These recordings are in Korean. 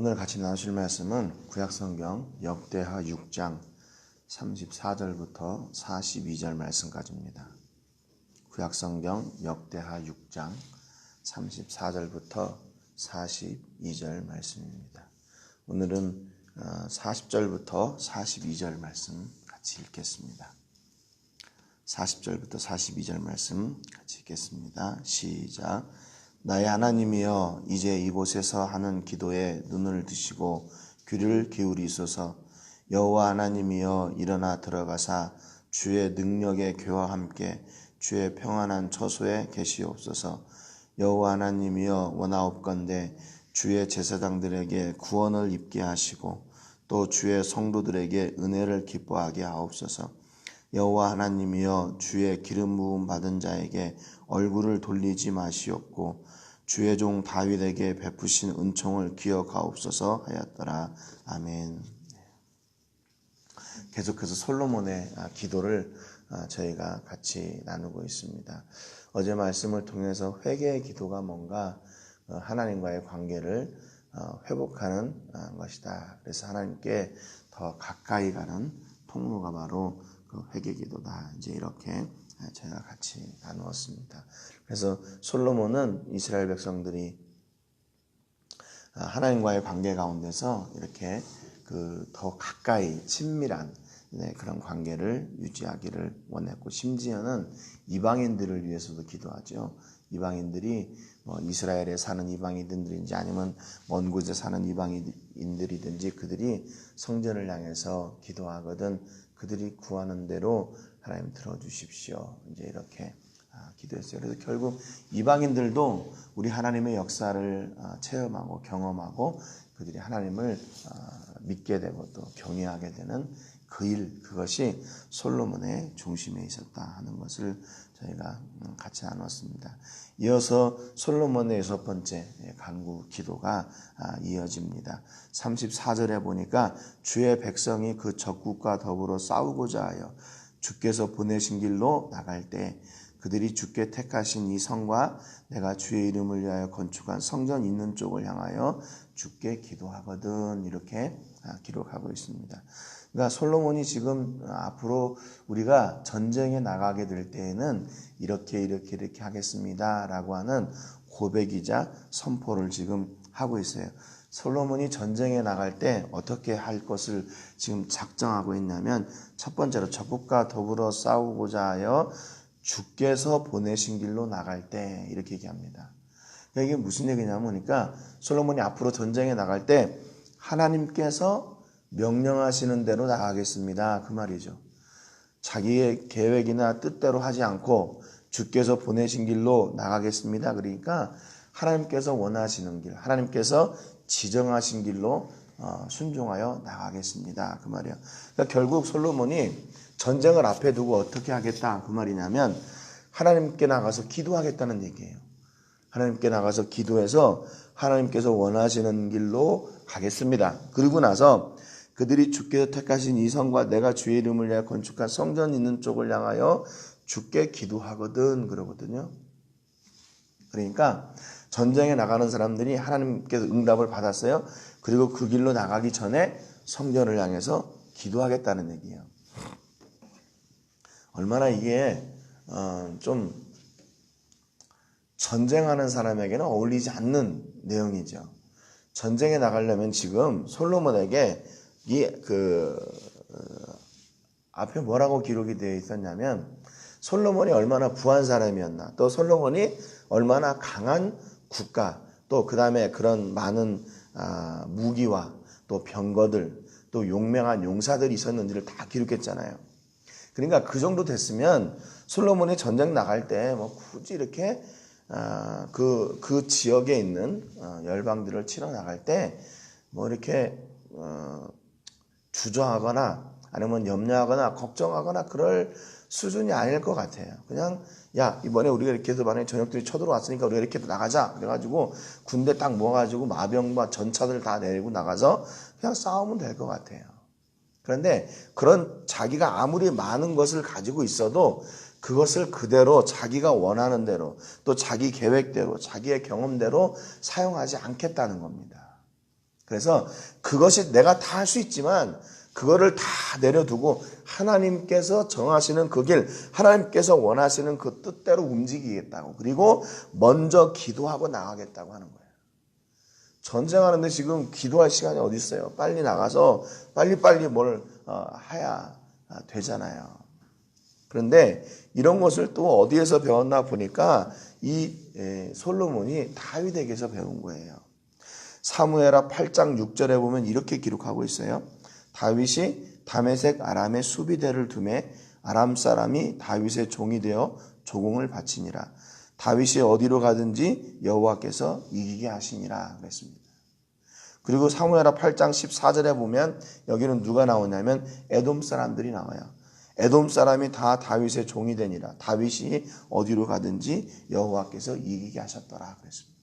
오늘 같이 나누실 말씀은 구약성경 역대하 6장 34절부터 42절 말씀까지입니다. 구약성경 역대하 6장 34절부터 42절 말씀입니다. 오늘은 40절부터 어, 42절 말씀 같이 읽겠습니다. 40절부터 42절 말씀 같이 읽겠습니다. 시작. 나의 하나님이여 이제 이곳에서 하는 기도에 눈을 드시고 귀를 기울이소서. 여호와 하나님이여 일어나 들어가사 주의 능력의 교와 함께 주의 평안한 처소에 계시옵소서. 여호와 하나님이여 원하옵건대 주의 제사장들에게 구원을 입게 하시고 또 주의 성도들에게 은혜를 기뻐하게 하옵소서. 여호와 하나님이여 주의 기름 부음 받은 자에게 얼굴을 돌리지 마시옵고 주의 종 다윗에게 베푸신 은총을 기억하옵소서 하였더라. 아멘. 계속해서 솔로몬의 아, 기도를 아, 저희가 같이 나누고 있습니다. 어제 말씀을 통해서 회개의 기도가 뭔가 어, 하나님과의 관계를 어, 회복하는 아, 것이다. 그래서 하나님께 더 가까이 가는 통로가 바로 그 회개 기도다. 이제 이렇게 제가 같이 나누었습니다. 그래서 솔로몬은 이스라엘 백성들이 하나님과의 관계 가운데서 이렇게 그 더 가까이 친밀한 네, 그런 관계를 유지하기를 원했고 심지어는 이방인들을 위해서도 기도하죠. 이방인들이 뭐 이스라엘에 사는 이방인들인지 아니면 먼 곳에 사는 이방인들이든지 그들이 성전을 향해서 기도하거든 그들이 구하는 대로 하나님 들어주십시오. 이제 이렇게 아, 기도했어요. 그래서 결국 이방인들도 우리 하나님의 역사를 아, 체험하고 경험하고 그들이 하나님을 아, 믿게 되고 또 경외하게 되는 그 일, 그것이 솔로몬의 중심에 있었다 하는 것을 저희가 음, 같이 나눴습니다. 이어서 솔로몬의 여섯 번째 간구 기도가 이어집니다. 34절에 보니까 주의 백성이 그 적국과 더불어 싸우고자 하여 주께서 보내신 길로 나갈 때 그들이 주께 택하신 이 성과 내가 주의 이름을 위하여 건축한 성전 있는 쪽을 향하여 주께 기도하거든 이렇게 아, 기록하고 있습니다. 그러니까 솔로몬이 지금 앞으로 우리가 전쟁에 나가게 될 때에는 이렇게 이렇게 이렇게 하겠습니다라고 하는 고백이자 선포를 지금 하고 있어요. 솔로몬이 전쟁에 나갈 때 어떻게 할 것을 지금 작정하고 있냐면 첫 번째로 적국과 더불어 싸우고자 하여 주께서 보내신 길로 나갈 때 이렇게 얘기합니다. 그러니까 이게 무슨 얘기냐면 그러니까 솔로몬이 앞으로 전쟁에 나갈 때 하나님께서 명령하시는 대로 나가겠습니다. 그 말이죠. 자기의 계획이나 뜻대로 하지 않고 주께서 보내신 길로 나가겠습니다. 그러니까 하나님께서 원하시는 길, 하나님께서 지정하신 길로 어, 순종하여 나가겠습니다. 그 말이야. 그러니까 결국 솔로몬이 전쟁을 앞에 두고 어떻게 하겠다 그 말이냐면 하나님께 나가서 기도하겠다는 얘기예요. 하나님께 나가서 기도해서 하나님께서 원하시는 길로 가겠습니다. 그리고 나서 그들이 주께서 택하신 이 성과 내가 주의 이름을 위하여 건축한 성전 있는 쪽을 향하여 주께 기도하거든 그러거든요. 그러니까 전쟁에 나가는 사람들이 하나님께서 응답을 받았어요. 그리고 그 길로 나가기 전에 성전을 향해서 기도하겠다는 얘기예요. 얼마나 이게 어, 좀 전쟁하는 사람에게는 어울리지 않는 내용이죠. 전쟁에 나가려면 지금 솔로몬에게 이그 어, 앞에 뭐라고 기록이 되어 있었냐면 솔로몬이 얼마나 부한 사람이었나 또 솔로몬이 얼마나 강한 국가 또 그 다음에 그런 많은 아, 무기와 또 병거들 또 용맹한 용사들이 있었는지를 다 기록했잖아요. 그러니까 그 정도 됐으면 솔로몬이 전쟁 나갈 때 뭐 굳이 이렇게 아, 그, 그 지역에 있는 어, 열방들을 치러 나갈 때 뭐 이렇게 어, 주저하거나 아니면 염려하거나 걱정하거나 그럴 수준이 아닐 것 같아요. 그냥 야 이번에 우리가 이렇게 해서 만약에 전역들이 쳐들어왔으니까 우리가 이렇게 나가자 그래가지고 군대 딱 모아가지고 마병과 전차들 다 내리고 나가서 그냥 싸우면 될 것 같아요. 그런데 그런 자기가 아무리 많은 것을 가지고 있어도 그것을 그대로 자기가 원하는 대로 또 자기 계획대로 자기의 경험대로 사용하지 않겠다는 겁니다. 그래서 그것이 내가 다 할 수 있지만 그거를 다 내려두고 하나님께서 정하시는 그 길, 하나님께서 원하시는 그 뜻대로 움직이겠다고. 그리고 먼저 기도하고 나가겠다고 하는 거예요. 전쟁하는데 지금 기도할 시간이 어디 있어요? 빨리 나가서 빨리빨리 뭘 어, 해야 되잖아요. 그런데 이런 것을 또 어디에서 배웠나 보니까 이 솔로몬이 다윗에게서 배운 거예요. 사무엘하 8장 6절에 보면 이렇게 기록하고 있어요. 다윗이 다메색 아람의 수비대를 두매 아람 사람이 다윗의 종이 되어 조공을 바치니라. 다윗이 어디로 가든지 여호와께서 이기게 하시니라 그랬습니다. 그리고 사무엘하 8장 14절에 보면 여기는 누가 나오냐면 에돔 사람들이 나와요. 에돔 사람이 다 다윗의 종이 되니라. 다윗이 어디로 가든지 여호와께서 이기게 하셨더라 그랬습니다.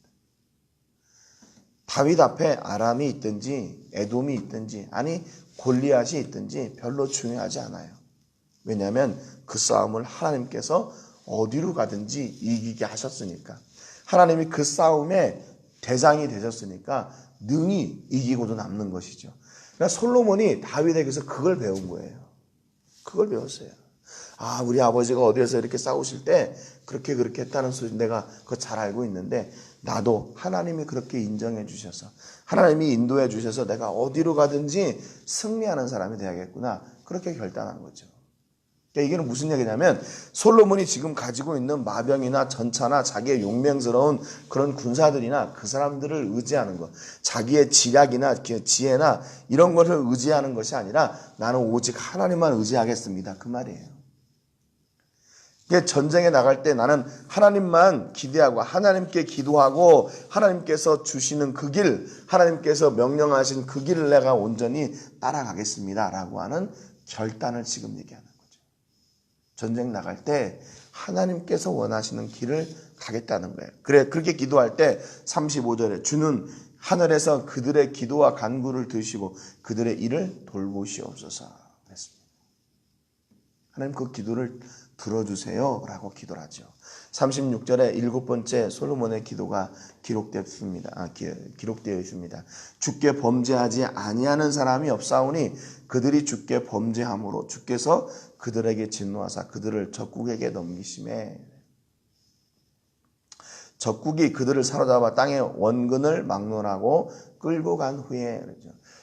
다윗 앞에 아람이 있든지 에돔이 있든지 아니 골리앗이 있든지 별로 중요하지 않아요. 왜냐하면 그 싸움을 하나님께서 어디로 가든지 이기게 하셨으니까 하나님이 그 싸움에 대장이 되셨으니까 능히 이기고도 남는 것이죠. 그러니까 솔로몬이 다윗에게서 그걸 배운 거예요. 그걸 배웠어요. 아, 우리 아버지가 어디에서 이렇게 싸우실 때 그렇게 그렇게 했다는 소리 내가 그거 잘 알고 있는데 나도 하나님이 그렇게 인정해 주셔서 하나님이 인도해 주셔서 내가 어디로 가든지 승리하는 사람이 되야겠구나. 그렇게 결단한 거죠. 그러니까 이게 무슨 얘기냐면 솔로몬이 지금 가지고 있는 마병이나 전차나 자기의 용맹스러운 그런 군사들이나 그 사람들을 의지하는 것, 자기의 지략이나 지혜나 이런 것을 의지하는 것이 아니라 나는 오직 하나님만 의지하겠습니다. 그 말이에요. 전쟁에 나갈 때 나는 하나님만 기대하고 하나님께 기도하고 하나님께서 주시는 그 길, 하나님께서 명령하신 그 길을 내가 온전히 따라가겠습니다. 라고 하는 결단을 지금 얘기하는. 전쟁 나갈 때 하나님께서 원하시는 길을 가겠다는 거예요. 그래, 그렇게 기도할 때 35절에 주는 하늘에서 그들의 기도와 간구를 드시고 그들의 일을 돌보시옵소서. 하나님 그 기도를 들어주세요. 라고 기도를 하죠. 36절에 일곱 번째 솔로몬의 기도가 기록됐습니다. 아, 기 록되어 있습니다. 주께 범죄하지 아니하는 사람이 없사오니 그들이 주께 범죄함으로 주께서 그들에게 진노하사 그들을 적국에게 넘기심에 적국이 그들을 사로잡아 땅의 원근을 막론하고 끌고 간 후에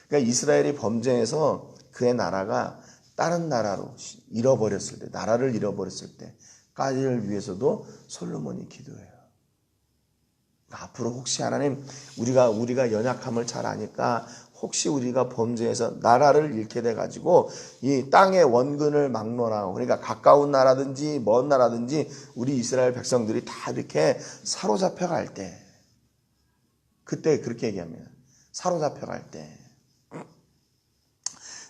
그러니까 이스라엘이 범죄해서 그의 나라가 다른 나라로 잃어버렸을 때, 나라를 잃어버렸을 때까지를 위해서도 솔로몬이 기도해요. 앞으로 혹시 하나님 우리가 우리가 연약함을 잘 아니까 혹시 우리가 범죄해서 나라를 잃게 돼 가지고 이 땅의 원근을 막론하고 그러니까 가까운 나라든지 먼 나라든지 우리 이스라엘 백성들이 다 이렇게 사로잡혀 갈 때 그때 그렇게 얘기합니다. 사로잡혀 갈 때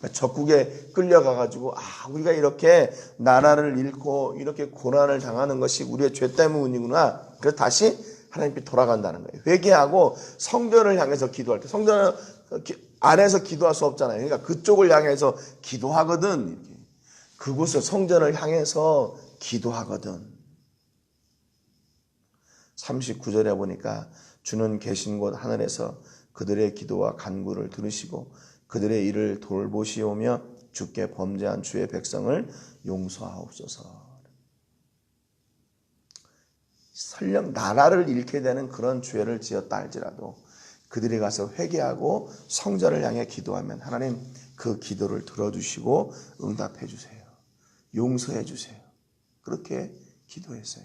그러니까 적국에 끌려가 가지고 아 우리가 이렇게 나라를 잃고 이렇게 고난을 당하는 것이 우리의 죄 때문이구나. 그래서 다시 하나님께 돌아간다는 거예요. 회개하고 성전을 향해서 기도할 때 성전 안에서 기도할 수 없잖아요. 그러니까 그쪽을 향해서 기도하거든. 그곳을 성전을 향해서 기도하거든. 39절에 보니까 주는 계신 곳 하늘에서 그들의 기도와 간구를 들으시고 그들의 일을 돌보시오며 주께 범죄한 주의 백성을 용서하옵소서. 설령 나라를 잃게 되는 그런 죄를 지었다 할지라도 그들이 가서 회개하고 성전을 향해 기도하면 하나님 그 기도를 들어주시고 응답해 주세요. 용서해 주세요. 그렇게 기도했어요.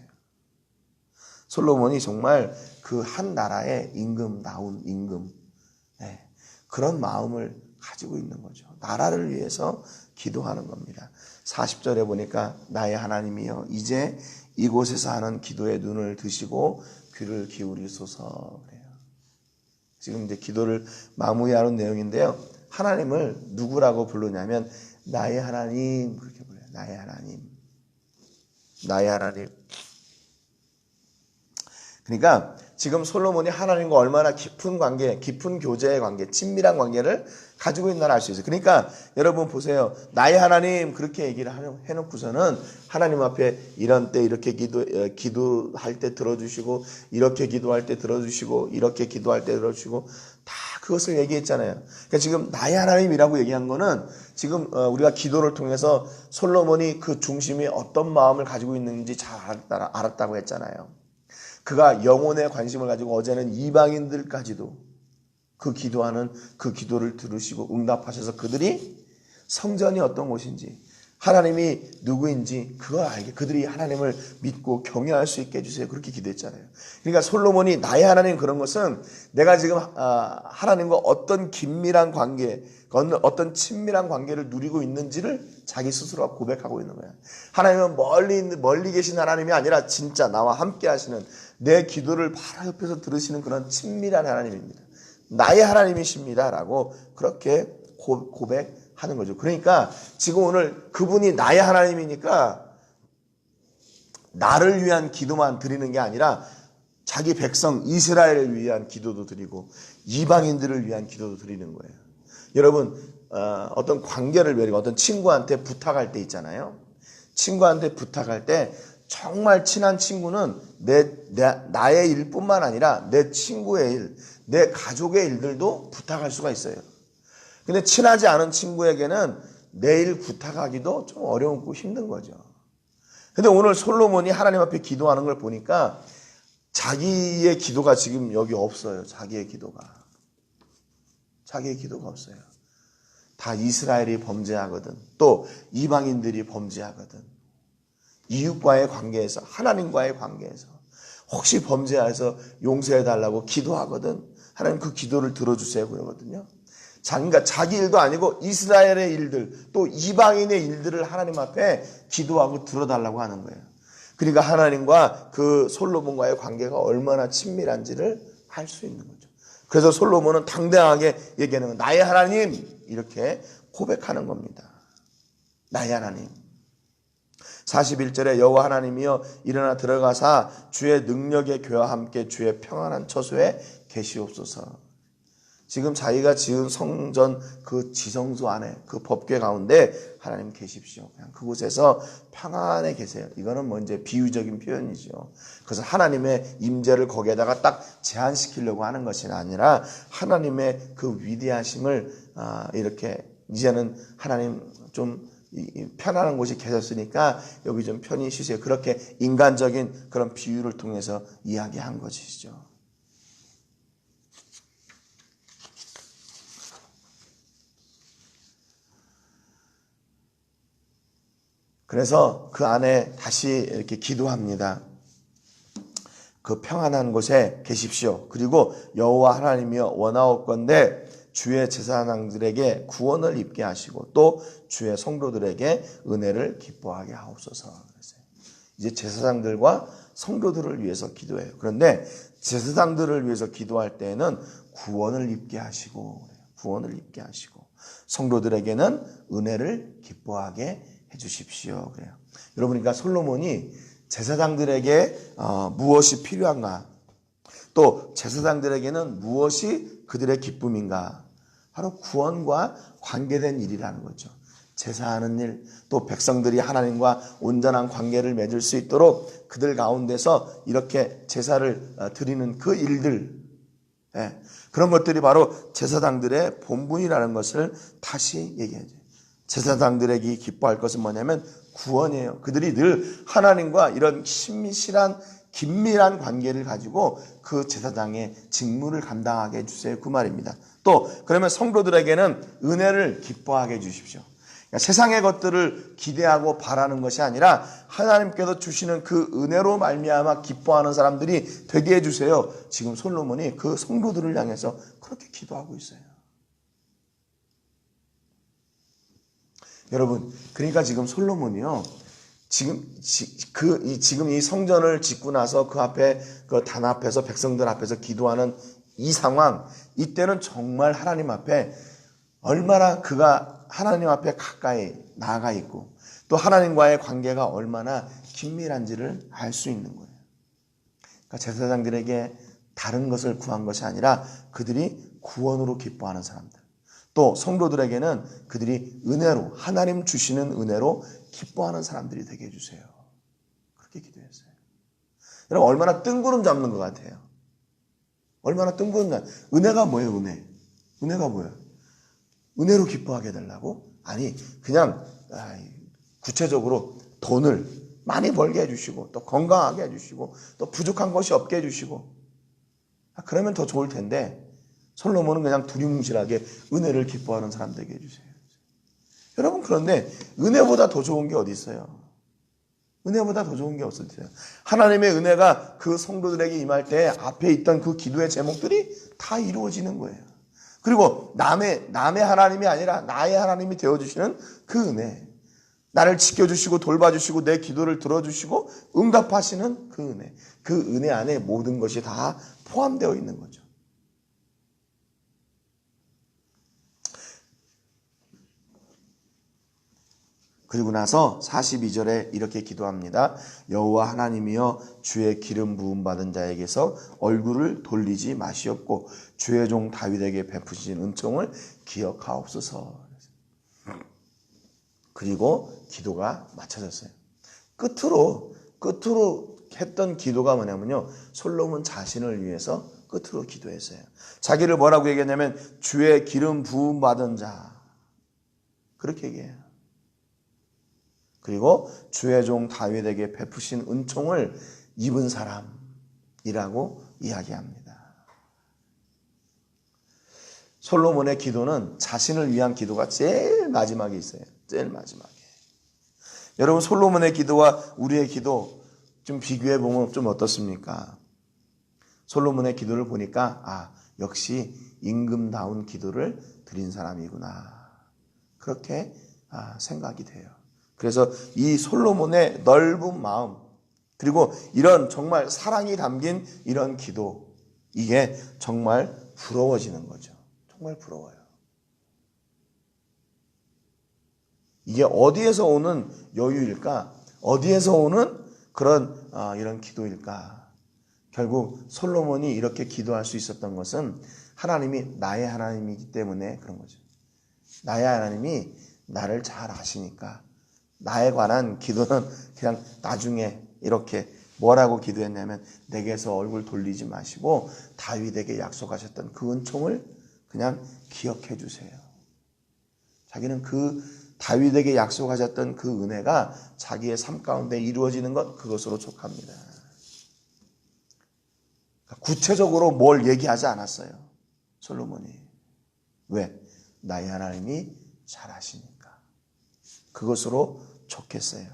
솔로몬이 정말 그 한 나라의 임금 나온 임금 네, 그런 마음을 가지고 있는 거죠. 나라를 위해서 기도하는 겁니다. 40절에 보니까 나의 하나님이여 이제 이곳에서 하는 기도의 눈을 드시고 귀를 기울이소서 그래요. 지금 이제 기도를 마무리하는 내용인데요. 하나님을 누구라고 부르냐면 나의 하나님 그렇게 불러요. 나의 하나님. 나의 하나님. 그러니까 지금 솔로몬이 하나님과 얼마나 깊은 관계, 깊은 교제의 관계, 친밀한 관계를 가지고 있나를 알 수 있어요. 그러니까 여러분 보세요. 나의 하나님 그렇게 얘기를 해놓고서는 하나님 앞에 이런 때 이렇게 기도, 어, 기도할 때 들어주시고 이렇게 기도할 때 들어주시고 이렇게 기도할 때 들어주시고 다 그것을 얘기했잖아요. 그러니까 지금 나의 하나님이라고 얘기한 거는 지금 어, 우리가 기도를 통해서 솔로몬이 그 중심이 어떤 마음을 가지고 있는지 잘 알았다고 했잖아요. 그가 영혼에 관심을 가지고 어제는 이방인들까지도 그 기도하는 그 기도를 들으시고 응답하셔서 그들이 성전이 어떤 곳인지 하나님이 누구인지 그걸 알게 그들이 하나님을 믿고 경외할 수 있게 해주세요. 그렇게 기도했잖아요. 그러니까 솔로몬이 나의 하나님 그런 것은 내가 지금 아, 하나님과 어떤 긴밀한 관계, 어떤 친밀한 관계를 누리고 있는지를 자기 스스로가 고백하고 있는 거야. 하나님은 멀리 멀리 계신 하나님이 아니라 진짜 나와 함께 하시는 내 기도를 바로 옆에서 들으시는 그런 친밀한 하나님입니다. 나의 하나님이십니다 라고 그렇게 고백하는 거죠. 그러니까 지금 오늘 그분이 나의 하나님이니까 나를 위한 기도만 드리는 게 아니라 자기 백성 이스라엘을 위한 기도도 드리고 이방인들을 위한 기도도 드리는 거예요. 여러분 어, 어떤 관계를 맺고 어떤 친구한테 부탁할 때 있잖아요. 친구한테 부탁할 때 정말 친한 친구는 내, 내, 나의 일뿐만 아니라 내 친구의 일, 내 가족의 일들도 부탁할 수가 있어요. 근데 친하지 않은 친구에게는 내일 부탁하기도 좀 어려운고 힘든 거죠. 근데 오늘 솔로몬이 하나님 앞에 기도하는 걸 보니까 자기의 기도가 지금 여기 없어요. 자기의 기도가. 자기의 기도가 없어요. 다 이스라엘이 범죄하거든. 또 이방인들이 범죄하거든. 이웃과의 관계에서 하나님과의 관계에서 혹시 범죄해서 용서해 달라고 기도하거든. 하나님 그 기도를 들어주세요 그러거든요. 그러니까 자기 일도 아니고 이스라엘의 일들 또 이방인의 일들을 하나님 앞에 기도하고 들어달라고 하는 거예요. 그러니까 하나님과 그 솔로몬과의 관계가 얼마나 친밀한지를 알 수 있는 거죠. 그래서 솔로몬은 당당하게 얘기하는 건 나의 하나님 이렇게 고백하는 겁니다. 나의 하나님. 41절에 여호와 하나님이여 일어나 들어가사 주의 능력의 교와 함께 주의 평안한 처소에 계시옵소서. 지금 자기가 지은 성전 그 지성소 안에 그 법궤 가운데 하나님 계십시오. 그냥 그곳에서 평안에 계세요. 이거는 뭐 이제 비유적인 표현이죠. 그래서 하나님의 임재를 거기에다가 딱 제한시키려고 하는 것이 아니라 하나님의 그 위대하심을 아, 이렇게 이제는 하나님 좀 편안한 곳이 계셨으니까 여기 좀 편히 쉬세요. 그렇게 인간적인 그런 비유를 통해서 이야기한 것이죠. 그래서 그 안에 다시 이렇게 기도합니다. 그 평안한 곳에 계십시오. 그리고 여호와 하나님이여 원하옵건대 주의 제사장들에게 구원을 입게 하시고 또 주의 성도들에게 은혜를 기뻐하게 하옵소서. 그랬어요. 이제 제사장들과 성도들을 위해서 기도해요. 그런데 제사장들을 위해서 기도할 때에는 구원을 입게 하시고 구원을 입게 하시고 성도들에게는 은혜를 기뻐하게 해 주십시오. 그래요. 여러분 그러니까 솔로몬이 제사장들에게 어, 무엇이 필요한가? 또 제사장들에게는 무엇이 그들의 기쁨인가? 바로 구원과 관계된 일이라는 거죠. 제사하는 일, 또 백성들이 하나님과 온전한 관계를 맺을 수 있도록 그들 가운데서 이렇게 제사를 어, 드리는 그 일들, 예, 그런 것들이 바로 제사장들의 본분이라는 것을 다시 얘기하죠. 제사장들에게 기뻐할 것은 뭐냐면 구원이에요. 그들이 늘 하나님과 이런 친밀한 긴밀한 관계를 가지고 그 제사장의 직무를 감당하게 해주세요. 그 말입니다. 또 그러면 성도들에게는 은혜를 기뻐하게 해주십시오. 그러니까 세상의 것들을 기대하고 바라는 것이 아니라 하나님께서 주시는 그 은혜로 말미암아 기뻐하는 사람들이 되게 해주세요. 지금 솔로몬이 그 성도들을 향해서 그렇게 기도하고 있어요. 여러분, 그러니까 지금 솔로몬이요. 지금 그 이, 지금 이 성전을 짓고 나서 그 앞에 그 단 앞에서 백성들 앞에서 기도하는 이 상황 이때는 정말 하나님 앞에 얼마나 그가 하나님 앞에 가까이 나아가 있고 또 하나님과의 관계가 얼마나 긴밀한지를 알 수 있는 거예요. 그러니까 제사장들에게 다른 것을 구한 것이 아니라 그들이 구원으로 기뻐하는 사람들. 또 성도들에게는 그들이 은혜로 하나님 주시는 은혜로 기뻐하는 사람들이 되게 해주세요. 그렇게 기도했어요. 여러분 얼마나 뜬구름 잡는 것 같아요. 얼마나 뜬구름 잡. 은혜가 뭐예요? 은혜. 은혜가 뭐예요? 은혜로 기뻐하게 되려고? 아니 그냥 구체적으로 돈을 많이 벌게 해주시고 또 건강하게 해주시고 또 부족한 것이 없게 해주시고 아, 그러면 더 좋을 텐데 솔로몬은 그냥 두리뭉실하게 은혜를 기뻐하는 사람 되게 해주세요. 여러분 그런데 은혜보다 더 좋은 게 어디 있어요? 은혜보다 더 좋은 게 없을 테요 하나님의 은혜가 그 성도들에게 임할 때 앞에 있던 그 기도의 제목들이 다 이루어지는 거예요. 그리고 남의 남의 하나님이 아니라 나의 하나님이 되어 주시는 그 은혜. 나를 지켜 주시고 돌봐 주시고 내 기도를 들어 주시고 응답하시는 그 은혜. 그 은혜 안에 모든 것이 다 포함되어 있는 거죠. 그리고 나서 42절에 이렇게 기도합니다. 여호와 하나님이여 주의 기름 부음 받은 자에게서 얼굴을 돌리지 마시옵고 주의 종 다윗에게 베푸신 은총을 기억하옵소서. 그리고 기도가 맞춰졌어요. 끝으로 끝으로 했던 기도가 뭐냐면요. 솔로몬 자신을 위해서 끝으로 기도했어요. 자기를 뭐라고 얘기했냐면 주의 기름 부음 받은 자. 그렇게 얘기해요. 그리고 주의 종 다윗에게 베푸신 은총을 입은 사람이라고 이야기합니다. 솔로몬의 기도는 자신을 위한 기도가 제일 마지막에 있어요. 제일 마지막에. 여러분 솔로몬의 기도와 우리의 기도 좀 비교해 보면 좀 어떻습니까? 솔로몬의 기도를 보니까 아 역시 임금다운 기도를 드린 사람이구나 그렇게 아, 생각이 돼요. 그래서 이 솔로몬의 넓은 마음, 그리고 이런 정말 사랑이 담긴 이런 기도, 이게 정말 부러워지는 거죠. 정말 부러워요. 이게 어디에서 오는 여유일까? 어디에서 오는 그런 어, 이런 기도일까? 결국 솔로몬이 이렇게 기도할 수 있었던 것은 하나님이 나의 하나님이기 때문에 그런 거죠. 나의 하나님이 나를 잘 아시니까 나에 관한 기도는 그냥 나중에 이렇게 뭐라고 기도했냐면 내게서 얼굴 돌리지 마시고 다윗에게 약속하셨던 그 은총을 그냥 기억해 주세요. 자기는 그 다윗에게 약속하셨던 그 은혜가 자기의 삶 가운데 이루어지는 것 그것으로 족합니다. 구체적으로 뭘 얘기하지 않았어요. 솔로몬이. 왜? 나의 하나님이 잘 아시니까. 그것으로 좋겠어요.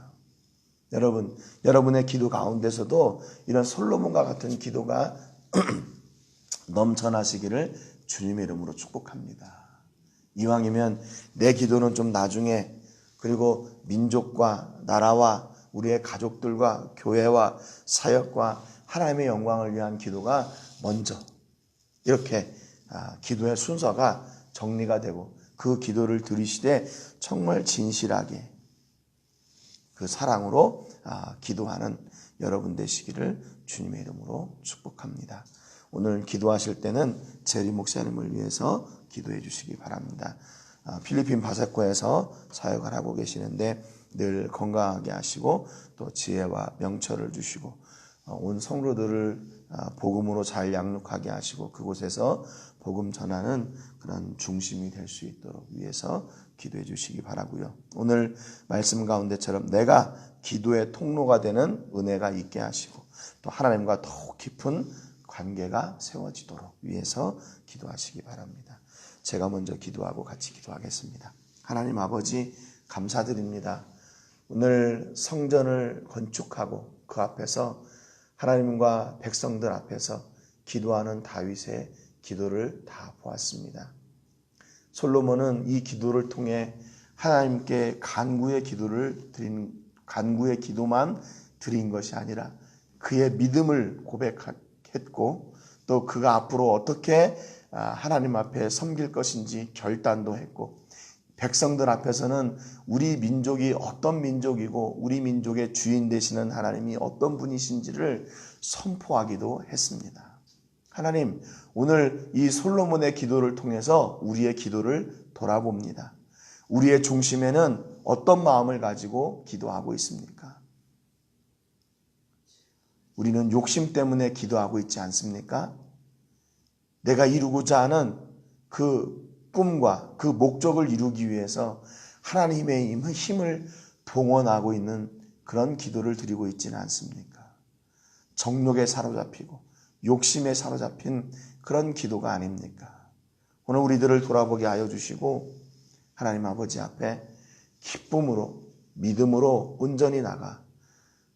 여러분, 여러분의 기도 가운데서도 이런 솔로몬과 같은 기도가 넘쳐나시기를 주님의 이름으로 축복합니다. 이왕이면 내 기도는 좀 나중에 그리고 민족과 나라와 우리의 가족들과 교회와 사역과 하나님의 영광을 위한 기도가 먼저 이렇게 아, 기도의 순서가 정리가 되고 그 기도를 들으시되 정말 진실하게 그 사랑으로 아, 기도하는 여러분 되시기를 주님의 이름으로 축복합니다. 오늘 기도하실 때는 제리 목사님을 위해서 기도해 주시기 바랍니다. 아, 필리핀 바세코에서 사역을 하고 계시는데 늘 건강하게 하시고 또 지혜와 명철을 주시고 어, 온 성도들을 아, 복음으로 잘 양육하게 하시고 그곳에서 복음 전하는 그런 중심이 될 수 있도록 위해서 기도해 주시기 바라고요. 오늘 말씀 가운데처럼 내가 기도의 통로가 되는 은혜가 있게 하시고 또 하나님과 더욱 깊은 관계가 세워지도록 위해서 기도하시기 바랍니다. 제가 먼저 기도하고 같이 기도하겠습니다. 하나님 아버지 감사드립니다. 오늘 성전을 건축하고 그 앞에서 하나님과 백성들 앞에서 기도하는 다윗의 기도를 다 보았습니다. 솔로몬은 이 기도를 통해 하나님께 간구의 기도를 드린 간구의 기도만 드린 것이 아니라 그의 믿음을 고백했고 또 그가 앞으로 어떻게 아, 하나님 앞에 섬길 것인지 결단도 했고 백성들 앞에서는 우리 민족이 어떤 민족이고 우리 민족의 주인 되시는 하나님이 어떤 분이신지를 선포하기도 했습니다. 하나님, 오늘 이 솔로몬의 기도를 통해서 우리의 기도를 돌아봅니다. 우리의 중심에는 어떤 마음을 가지고 기도하고 있습니까? 우리는 욕심 때문에 기도하고 있지 않습니까? 내가 이루고자 하는 그 꿈과 그 목적을 이루기 위해서 하나님의 힘을 동원하고 있는 그런 기도를 드리고 있지는 않습니까? 정욕에 사로잡히고 욕심에 사로잡힌 그런 기도가 아닙니까? 오늘 우리들을 돌아보게 하여 주시고 하나님 아버지 앞에 기쁨으로 믿음으로 온전히 나가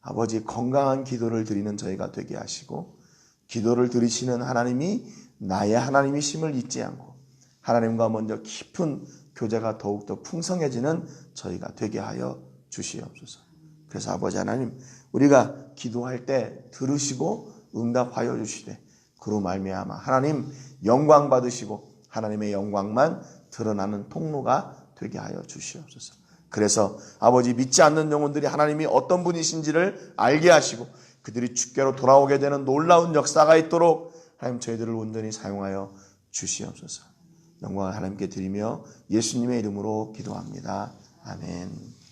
아버지 건강한 기도를 드리는 저희가 되게 하시고 기도를 들으시는 하나님이 나의 하나님이심을 잊지 않고 하나님과 먼저 깊은 교제가 더욱더 풍성해지는 저희가 되게 하여 주시옵소서. 그래서 아버지 하나님 우리가 기도할 때 들으시고 응답하여 주시되 그로 말미암아 하나님 영광 받으시고 하나님의 영광만 드러나는 통로가 되게 하여 주시옵소서. 그래서 아버지 믿지 않는 영혼들이 하나님이 어떤 분이신지를 알게 하시고 그들이 주께로 돌아오게 되는 놀라운 역사가 있도록 하나님 저희들을 온전히 사용하여 주시옵소서. 영광을 하나님께 드리며 예수님의 이름으로 기도합니다. 아멘.